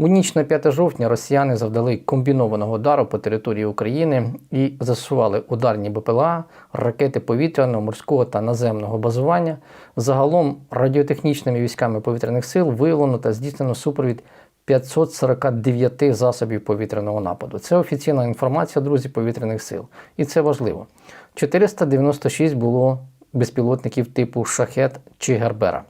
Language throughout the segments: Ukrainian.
У ніч на 5 жовтня росіяни завдали комбінованого удару по території України і застосували ударні БПЛА, ракети повітряного, морського та наземного базування. Загалом радіотехнічними військами повітряних сил виявлено та здійснено супровід 549 засобів повітряного нападу. Це офіційна інформація, друзі, повітряних сил. І це важливо. 496 було безпілотників типу Шахет чи Гербера.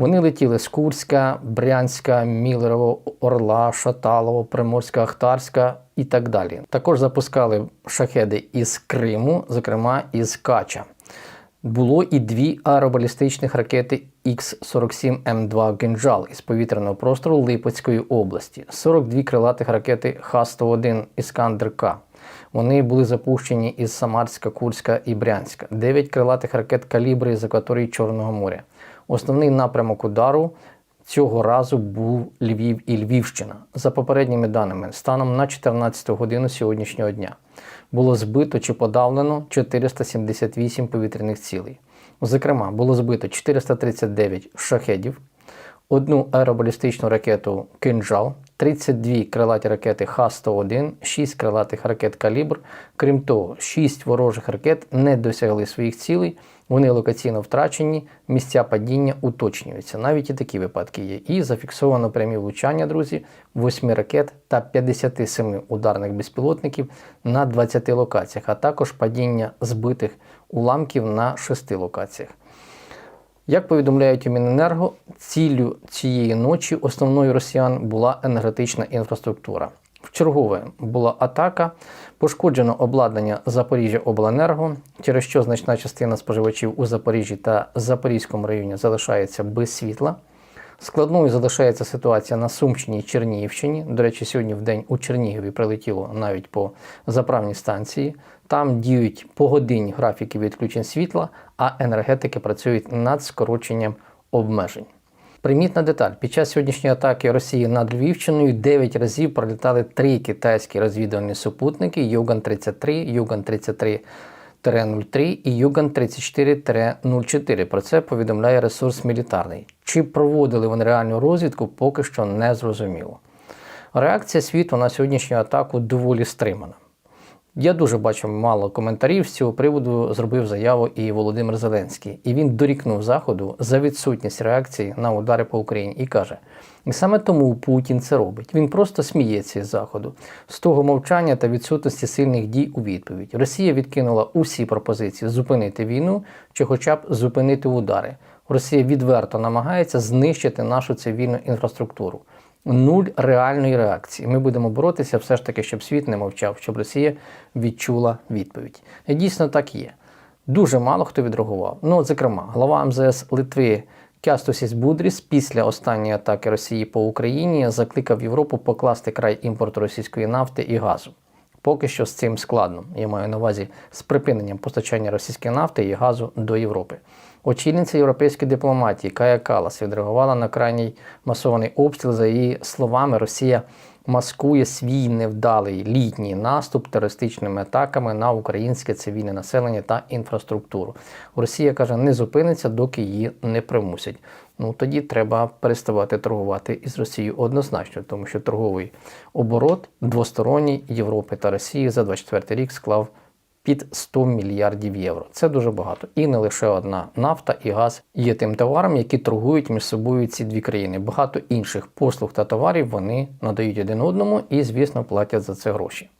Вони летіли з Курська, Брянська, Мілерово, Орла, Шаталово, Приморська, Ахтарська і так далі. Також запускали шахеди із Криму, зокрема із Кача. Було і дві аеробалістичних ракети Х-47М2 «Гінжал» із повітряного простору Липецької області, 42 крилатих ракети Х-101 Іскандер-К. Вони були запущені із Самарська, Курська і Брянська, 9 крилатих ракет калібри з акваторії Чорного моря. Основний напрямок удару цього разу був Львів і Львівщина. За попередніми даними, станом на 14 годину сьогоднішнього дня було збито чи подавлено 478 повітряних цілей. Зокрема, було збито 439 шахедів, одну аеробалістичну ракету Кинжал, 32 крилаті ракети Х-101, 6 крилатих ракет Калібр. Крім того, 6 ворожих ракет не досягли своїх цілей, вони локаційно втрачені, місця падіння уточнюються. Навіть і такі випадки є. І зафіксовано прямі влучання, друзі, 8 ракет та 57 ударних безпілотників на 20 локаціях, а також падіння збитих уламків на 6 локаціях. Як повідомляють у Міненерго, ціллю цієї ночі основною росіян була енергетична інфраструктура. В чергове була атака, пошкоджено обладнання Запоріжжя Обленерго, через що значна частина споживачів у Запоріжжі та Запорізькому районі залишається без світла. Складною залишається ситуація на Сумщині і Чернігівщині. До речі, сьогодні в день у Чернігові прилетіло навіть по заправній станції. Там діють погодинні графіки відключень світла, а енергетики працюють над скороченням обмежень. Примітна деталь: під час сьогоднішньої атаки Росії над Львівщиною 9 разів пролітали три китайські розвідувальні супутники Юган 33, Юган 33 03 і Юган 34-04. Про це повідомляє ресурс мілітарний. Чи проводили вони реальну розвідку, поки що не зрозуміло. Реакція світу на сьогоднішню атаку доволі стримана. Я дуже бачив мало коментарів з цього приводу. Зробив заяву і Володимир Зеленський, і він дорікнув заходу за відсутність реакції на удари по Україні і каже: і саме тому Путін це робить. Він просто сміється із заходу з того мовчання та відсутності сильних дій у відповідь. Росія відкинула усі пропозиції зупинити війну чи, хоча б зупинити удари. Росія відверто намагається знищити нашу цивільну інфраструктуру. Нуль реальної реакції. Ми будемо боротися все ж таки, щоб світ не мовчав, щоб Росія відчула відповідь. І дійсно так є. Дуже мало хто відреагував. Ну, зокрема, глава МЗС Литви Кястусіс Будріс після останньої атаки Росії по Україні закликав Європу покласти край імпорту російської нафти і газу. Поки що з цим складно. Я маю на увазі з припиненням постачання російської нафти і газу до Європи. Очільниця європейської дипломатії Кая Калас відреагувала на крайній масований обстріл. За її словами, Росія маскує свій невдалий літній наступ терористичними атаками на українське цивільне населення та інфраструктуру. Росія каже, не зупиниться, доки її не примусять. Ну тоді треба переставати торгувати із Росією однозначно, тому що торговий оборот двосторонній Європи та Росії за 24 рік склав під 100 мільярдів євро. Це дуже багато. І не лише одна нафта і газ є тим товаром, які торгують між собою ці дві країни. Багато інших послуг та товарів вони надають один одному і, звісно, платять за це гроші.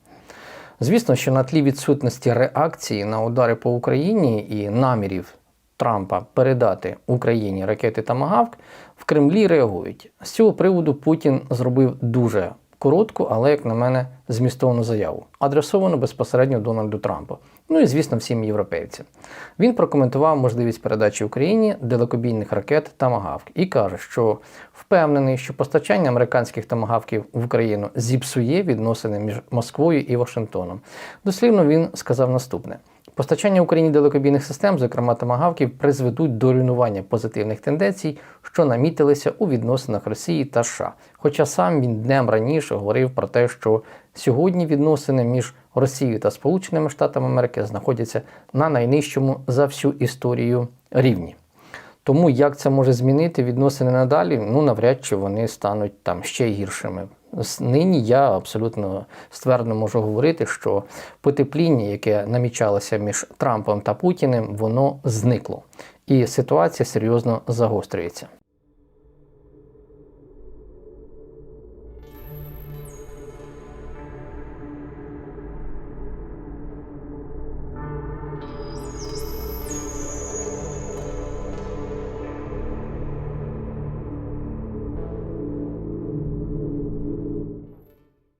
Звісно, що на тлі відсутності реакції на удари по Україні і намірів Трампа передати Україні ракети Тамагавк, в Кремлі реагують. З цього приводу Путін зробив дуже коротку, але, як на мене, змістовну заяву, адресовану безпосередньо Дональду Трампу. Ну і, звісно, всім європейцям. Він прокоментував можливість передачі Україні далекобійних ракет Тамагавк і каже, що впевнений, що постачання американських тамагавків в Україну зіпсує відносини між Москвою і Вашингтоном. Дослівно він сказав наступне. Постачання Україні далекобійних систем, зокрема тамагавків, призведуть до руйнування позитивних тенденцій, що намітилися у відносинах Росії та США. Хоча сам він днем раніше говорив про те, що сьогодні відносини між Росією та Сполученими Штатами Америки знаходяться на найнижчому за всю історію рівні. Тому як це може змінити відносини надалі, ну навряд чи вони стануть там ще гіршими. Нині я абсолютно ствердно можу говорити, що потепління, яке намічалося між Трампом та Путіним, воно зникло, і ситуація серйозно загострюється.